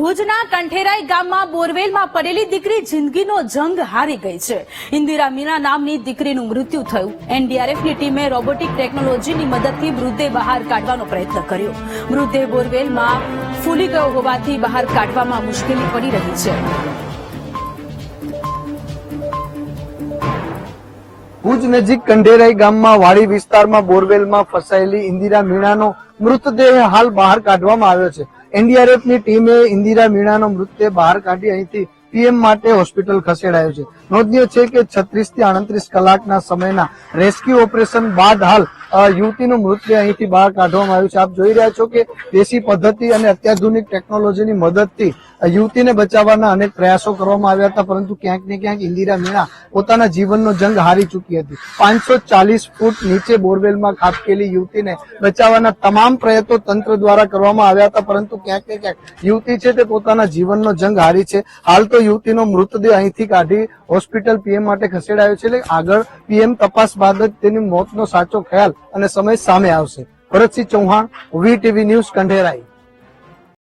ભુજના કંઠેરાઈ ગામમાં બોરવેલમાં પડેલી દીકરી જિંદગીનો જંગ હારી ગઈ છે. ઇન્દિરા મીના નામની દીકરીનું મૃત્યુ થયું. એનડીઆરએફની ટીમે રોબોટિક ટેકનોલોજીની મદદથી મૃતદેહ બહાર કાઢવાનો પ્રયત્ન કર્યો. મૃતદેહ બોરવેલમાં ફૂલી ગયો હોવાથી બહાર કાઢવામાં મુશ્કેલી પડી રહી છે. ભુજ નજીક કંઢેરાઈ ગામમાં વાડી વિસ્તારમાં બોરવેલમાં ફસાયેલી ઇન્દિરા મીણાનો મૃતદેહ હાલ બહાર કાઢવામાં આવ્યો છે. એનડીઆરએફની ટીમે ઇન્દિરા મીણાનો મૃતદેહ બહાર કાઢી અહીંથી પીએમ માટે હોસ્પિટલ ખસેડાયો છે. નોંધનીય છે કે છત્રીસથી આડત્રીસ કલાકના સમયના રેસ્ક્યુ ઓપરેશન બાદ હાલ યુવતીનો મૃતદેહ અહીંથી બહાર કાઢવામાં આવ્યું છે. આપ જોઈ રહ્યા છો કે દેશી પદ્ધતિ અને અત્યાધુનિક ટેકનોલોજીની મદદથી યુવતીને બચાવવાના અનેક પ્રયાસો કરવામાં આવ્યા હતા, પરંતુ ક્યાંક ને ક્યાંક ઇન્દિરા મીણા પોતાના જીવનનો જંગ હારી ચૂકી હતી. પાંચસો ચાલીસ ફૂટ નીચે બોરવેલમાં ખાબકેલી યુવતીને બચાવવાના તમામ પ્રયત્નો તંત્ર દ્વારા કરવામાં આવ્યા હતા, પરંતુ ક્યાંક ને ક્યાંક યુવતી છે તે પોતાના જીવનનો જંગ હારી છે. હાલ તો યુવતીનો મૃતદેહ અહીંથી કાઢી હોસ્પિટલ પીએમ માટે ખસેડાયો છે, એટલે આગળ પીએમ તપાસ બાદ જ તેની મોતનો સાચો ખ્યાલ અને સમય સામે આવશે. Bharatsinh Chauhan V TV news કંઠેરાઈ